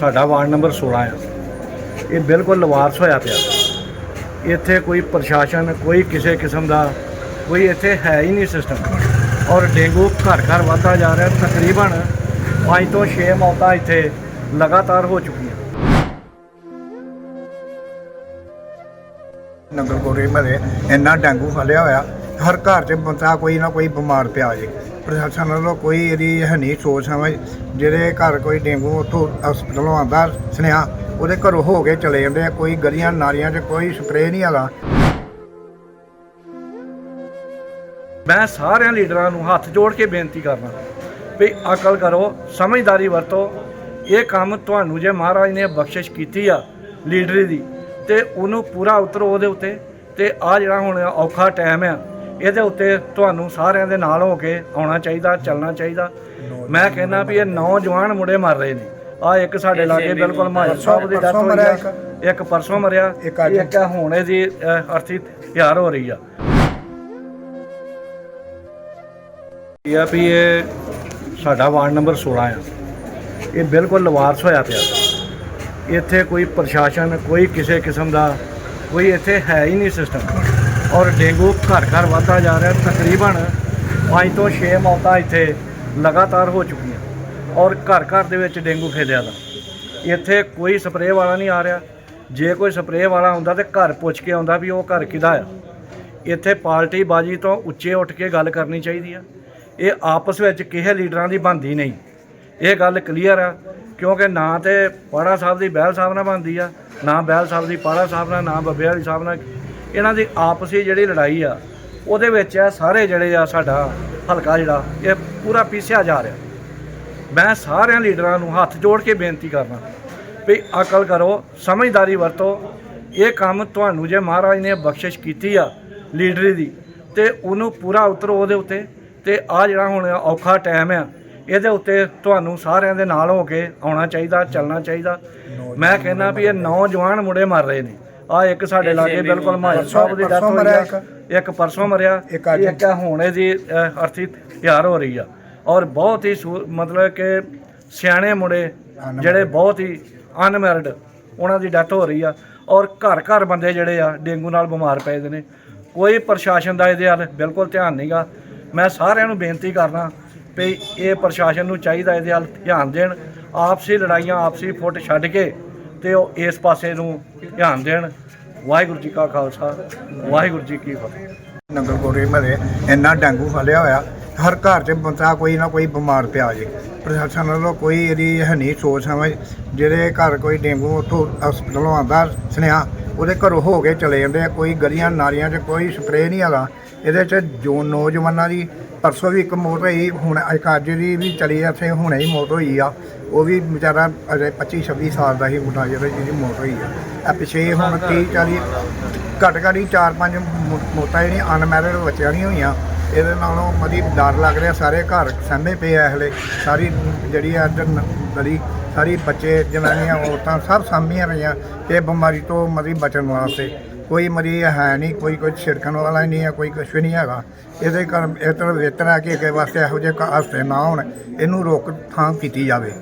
ਸਾਡਾ ward number 16 ਆ। ਇਹ ਬਿਲਕੁਲ ਲਵਾਰਸ ਹੋਇਆ ਪਿਆ। ਇੱਥੇ ਕੋਈ ਪ੍ਰਸ਼ਾਸਨ, ਕੋਈ ਕਿਸੇ ਕਿਸਮ ਦਾ, ਕੋਈ ਇੱਥੇ ਹੈ ਹੀ ਨਹੀਂ ਸਿਸਟਮ ਔਰ ਡੇਂਗੂ ਘਰ ਘਰ ਵਧਦਾ ਜਾ ਰਿਹਾ। ਤਕਰੀਬਨ 5 ਤੋਂ 6 ਮੌਤਾਂ ਇੱਥੇ ਲਗਾਤਾਰ ਹੋ ਚੁੱਕੀਆਂ। ਨਗਰ ਕੋਰੇ ਮਰੇ ਇੰਨਾ ਡੇਂਗੂ ਫੈਲਿਆ ਹੋਇਆ। ਹਰ ਘਰ 'ਚ ਬੰਦਾ ਕੋਈ ਨਾ ਕੋਈ ਬਿਮਾਰ ਪਿਆ ਜੇ। ਪ੍ਰਸ਼ਾਸਨ ਵੱਲੋਂ ਕੋਈ ਇਹਦੀ ਹੈ ਨਹੀਂ ਸੋਚ ਸਮਝ। ਜਿਹੜੇ ਘਰ ਕੋਈ ਡੇਂਗੂ ਉੱਥੋਂ ਹਸਪਤਾਲੋਂ ਆਉਂਦਾ, ਸੁਨੇਹਾ, ਉਹਦੇ ਘਰੋਂ ਹੋ ਕੇ ਚਲੇ ਜਾਂਦੇ ਆ। ਕੋਈ ਗਲੀਆਂ ਨਾਲੀਆਂ 'ਚ ਕੋਈ ਸਪਰੇਅ ਨਹੀਂ ਹੈਗਾ ਮੈਂ ਸਾਰਿਆਂ ਲੀਡਰਾਂ ਨੂੰ ਹੱਥ ਜੋੜ ਕੇ ਬੇਨਤੀ ਕਰਨਾ ਵੀ ਅਕਲ ਕਰੋ, ਸਮਝਦਾਰੀ ਵਰਤੋ। ਇਹ ਕੰਮ ਤੁਹਾਨੂੰ ਜੇ ਮਹਾਰਾਜ ਨੇ ਬਖਸ਼ਿਸ਼ ਕੀਤੀ ਆ ਲੀਡਰੀ ਦੀ, ਤੇ ਉਹਨੂੰ ਪੂਰਾ ਉਤਰੋ ਉਹਦੇ ਉੱਤੇ। ਤੇ ਆ ਜਿਹੜਾ ਹੁਣ ਔਖਾ ਟਾਈਮ ਆ ਇਹਦੇ ਉੱਤੇ ਤੁਹਾਨੂੰ ਸਾਰਿਆਂ ਦੇ ਨਾਲ ਹੋ ਕੇ ਆਉਣਾ ਚਾਹੀਦਾ ਚੱਲਣਾ ਚਾਹੀਦਾ। ਮੈਂ ਕਹਿੰਦਾ ਵੀ ਇਹ ਨੌਜਵਾਨ ਮੁੰਡੇ ਮਰ ਰਹੇ ਨੇ। ਆ ਇੱਕ ਸਾਡੇ ਲਾਗੇ ਬਿਲਕੁਲ ਮਾਜਰ ਸਾਹਿਬ ਦੀ ਡੈਥ ਹੋਈ ਆ। ਇੱਕ। ਪਰਸੋਂ ਮਰਿਆ। ਇੱਕ ਹੁਣ ਇਹਦੀ ਅਰਥੀ ਤਿਆਰ ਹੋ ਰਹੀ ਆ। ਇਹ ਆ ਵੀ ਇਹ ਸਾਡਾ ਵਾਰਡ ਨੰਬਰ 16 ਆ। ਇਹ ਬਿਲਕੁਲ ਲਵਾਰਸ ਹੋਇਆ ਪਿਆ। ਇੱਥੇ ਕੋਈ ਪ੍ਰਸ਼ਾਸਨ ਕੋਈ ਕਿਸੇ ਕਿਸਮ ਦਾ ਕੋਈ ਇੱਥੇ ਹੈ ਹੀ ਨਹੀਂ ਸਿਸਟਮ ਔਰ ਡੇਂਗੂ ਘਰ ਘਰ ਵਧਦਾ ਜਾ ਰਿਹਾ, ਤਕਰੀਬਨ 5 ਤੋਂ 6 ਮੌਤਾਂ ਇੱਥੇ ਲਗਾਤਾਰ ਹੋ ਚੁੱਕੀਆਂ। ਔਰ ਘਰ ਘਰ ਦੇ ਵਿੱਚ ਡੇਂਗੂ ਫੈਲਿਆ ਦਾ। ਇੱਥੇ ਕੋਈ ਸਪਰੇਅ ਵਾਲਾ ਨਹੀਂ ਆ ਰਿਹਾ। ਜੇ ਕੋਈ ਸਪਰੇਅ ਵਾਲਾ ਆਉਂਦਾ ਤੇ ਘਰ ਪੁੱਛ ਕੇ ਆਉਂਦਾ ਵੀ ਉਹ ਘਰ ਕਿਹਦਾ ਆ। ਇੱਥੇ ਪਾਰਟੀ ਬਾਜੀ ਤੋਂ ਉੱਚੇ ਉੱਠ ਕੇ ਗੱਲ ਕਰਨੀ ਚਾਹੀਦੀ ਆ। ਇਹ ਆਪਸ ਵਿੱਚ ਕਿਸੇ ਲੀਡਰਾਂ ਦੀ ਬਣਦੀ ਨਹੀਂ। ਇਹ ਗੱਲ ਕਲੀਅਰ ਆ, ਕਿਉਂਕਿ ਨਾ ਤੇ ਪਾੜਾ ਸਾਹਿਬ ਦੀ ਬਹਿਲ ਸਾਹਿਬ ਨਾਲ ਬਣਦੀ ਆ, ਨਾ ਬਹਿਲ ਸਾਹਿਬ ਦੀ ਪਾੜਾ ਸਾਹਿਬ ਨਾਲ, ਨਾ ਬੱਬੇ ਵਾਲੀ ਸਾਹਿਬ ਨਾਲ ਇਹਨਾਂ ਦੀ ਆਪਸੀ ਜਿਹੜੀ ਲੜਾਈ ਆ ਉਹਦੇ ਵਿੱਚ ਆ ਸਾਰੇ ਜਿਹੜੇ ਆ ਸਾਡਾ ਹਲਕਾ ਜਿਹੜਾ ਇਹ ਪੂਰਾ ਪੀਸਿਆ ਜਾ ਰਿਹਾ। ਮੈਂ ਸਾਰਿਆਂ ਲੀਡਰਾਂ ਨੂੰ ਹੱਥ ਜੋੜ ਕੇ ਬੇਨਤੀ ਕਰਨਾ ਵੀ ਅਕਲ ਕਰੋ ਸਮਝਦਾਰੀ ਵਰਤੋ। ਇਹ ਕੰਮ ਤੁਹਾਨੂੰ ਜੇ ਮਹਾਰਾਜ ਨੇ ਬਖਸ਼ਿਸ਼ ਕੀਤੀ ਆ ਲੀਡਰੀ ਦੀ ਤੇ ਉਹਨੂੰ ਪੂਰਾ ਉਤਰੋ ਉਹਦੇ ਉੱਤੇ। ਤੇ ਆ ਜਿਹੜਾ ਹੁਣ ਔਖਾ ਟਾਈਮ ਆ ਇਹਦੇ ਉੱਤੇ ਤੁਹਾਨੂੰ ਸਾਰਿਆਂ ਦੇ ਨਾਲ ਹੋ ਕੇ ਆਉਣਾ ਚਾਹੀਦਾ ਚੱਲਣਾ ਚਾਹੀਦਾ। ਮੈਂ ਕਹਿੰਦਾ ਵੀ ਇਹ ਨੌਜਵਾਨ ਮੁੰਡੇ ਮਰ ਰਹੇ ਨੇ। ਆ ਇੱਕ ਸਾਡੇ ਲਾਗੇ ਬਿਲਕੁਲ ਮਾਜਰ ਸਾਹਿਬ ਦੀ ਡੈਥ ਹੋਈ ਆ। ਇੱਕ। ਪਰਸੋਂ ਮਰਿਆ। ਇੱਕ ਹੁਣ ਇਹਦੀ ਅਰਥੀ ਤਿਆਰ ਹੋ ਰਹੀ ਆ। ਔਰ ਬਹੁਤ ਹੀ ਸੂ- ਮਤਲਬ ਕਿ ਸਿਆਣੇ ਮੁੰਡੇ Unmarried। ਜਿਹੜੇ ਬਹੁਤ ਹੀ ਅਨਮੈਰਿਡ ਉਹਨਾਂ ਦੀ ਡੈਥ ਹੋ ਰਹੀ ਆ। ਔਰ ਘਰ ਘਰ ਬੰਦੇ ਜਿਹੜੇ ਆ ਡੇਂਗੂ ਨਾਲ ਬਿਮਾਰ ਪਏ ਦੇ ਨੇ। ਕੋਈ ਪ੍ਰਸ਼ਾਸਨ ਦਾ ਇਹਦੇ ਵੱਲ ਬਿਲਕੁਲ ਧਿਆਨ ਨਹੀਂਗਾ ਮੈਂ ਸਾਰਿਆਂ ਨੂੰ ਬੇਨਤੀ ਕਰਨਾ ਵੀ ਇਹ ਪ੍ਰਸ਼ਾਸਨ ਨੂੰ ਚਾਹੀਦਾ ਇਹਦੇ ਵੱਲ ਧਿਆਨ ਦੇਣ। ਆਪਸੀ ਲੜਾਈਆਂ ਆਪਸੀ ਫੁੱਟ ਛੱਡ ਕੇ ਤੇ ਉਹ ਇਸ ਪਾਸੇ ਨੂੰ ਧਿਆਨ ਦੇਣ। ਵਾਹਿਗੁਰੂ ਜੀ ਕਾ ਖਾਲਸਾ, ਵਾਹਿਗੁਰੂ ਜੀ ਕੀ ਫਤਿਹ। ਨੰਗਲ ਕੋਰੇ ਮਰੇ, ਇੰਨਾ ਡੇਂਗੂ ਫੈਲਿਆ ਹੋਇਆ, ਹਰ ਘਰ 'ਚ ਬੰਦਾ ਕੋਈ ਨਾ ਕੋਈ ਬਿਮਾਰ ਪਿਆ ਜੇ। ਪ੍ਰਸ਼ਾਸਨ ਵੱਲੋਂ ਕੋਈ ਇਹਦੀ ਹੈ ਨਹੀਂ ਸੋਚ ਸਮਝ, ਜਿਹੜੇ ਘਰ ਕੋਈ ਡੇਂਗੂ ਉੱਥੋਂ ਹਸਪਤਾਲੋਂ ਆਉਂਦਾ ਸੁਨੇਹਾ, ਉਹਦੇ ਘਰੋਂ ਹੋ ਕੇ ਚਲੇ ਜਾਂਦੇ ਆ, ਕੋਈ ਗਲੀਆਂ ਨਾਲੀਆਂ 'ਚ ਕੋਈ ਸਪਰੇਅ ਨਹੀਂ ਹੈਗਾ। ਇਹਦੇ 'ਚ ਜੋ ਨੌਜਵਾਨਾਂ ਦੀ, ਪਰਸੋਂ ਵੀ ਇੱਕ ਮੌਤ ਹੋਈ, ਹੁਣ ਇੱਕ ਅੱਜ ਦੀ ਵੀ ਚਲੀ ਇੱਥੇ ਹੁਣੇ ਹੀ ਮੌਤ ਹੋਈ ਆ। ਉਹ ਵੀ ਵਿਚਾਰਾ ਅਜੇ 25 26 ਸਾਲ ਦਾ ਹੀ ਮੁੰਡਾ ਜਿਹੜਾ ਜਿਹਦੀ ਮੌਤ ਹੋਈ ਆ। ਇਹ ਪਿਛੇ ਹੁਣ 30 40 ਘੱਟ ਘੱਟ ਹੀ 4-5 ਮੌਤਾਂ ਜਿਹੜੀਆਂ ਅਨਮੈਰਿਡ ਬੱਚਿਆਂ ਦੀਆਂ ਹੋਈਆਂ ਇਹਦੇ ਨਾਲੋਂ ਮਦੀ ਡਰ ਲੱਗ ਰਿਹਾ ਸਾਰੇ ਘਰ ਸਹਿਮੇ ਪਏ ਆ ਹਲੇ। ਸਾਰੀ ਜਿਹੜੀ ਆ ਗਲੀ ਸਾਰੀ ਬੱਚੇ ਜਨਾਨੀਆਂ ਔਰਤਾਂ ਸਭ ਸਾਂਭੀਆਂ ਪਈਆਂ ਇਹ ਬਿਮਾਰੀ ਤੋਂ ਮਦੀ ਬਚਣ ਵਾਸਤੇ ਕੋਈ ਮਰੀ ਹੈ ਨਹੀਂ ਕੋਈ ਕੋਈ ਛਿੜਕਣ ਵਾਲਾ ਨਹੀਂ ਹੈ ਕੋਈ ਕੁਛ ਵੀ ਨਹੀਂ ਹੈਗਾ। ਇਹਦੇ ਕਰ ਇਹ ਤਰ੍ਹਾਂ ਹੈ ਕਿ ਅੱਗੇ ਵਾਸਤੇ ਇਹੋ ਜਿਹੇ ਹਾਦਸੇ ਨਾ ਹੋਣ ਇਹਨੂੰ ਰੋਕ ਥਾਂ ਕੀਤੀ ਜਾਵੇ।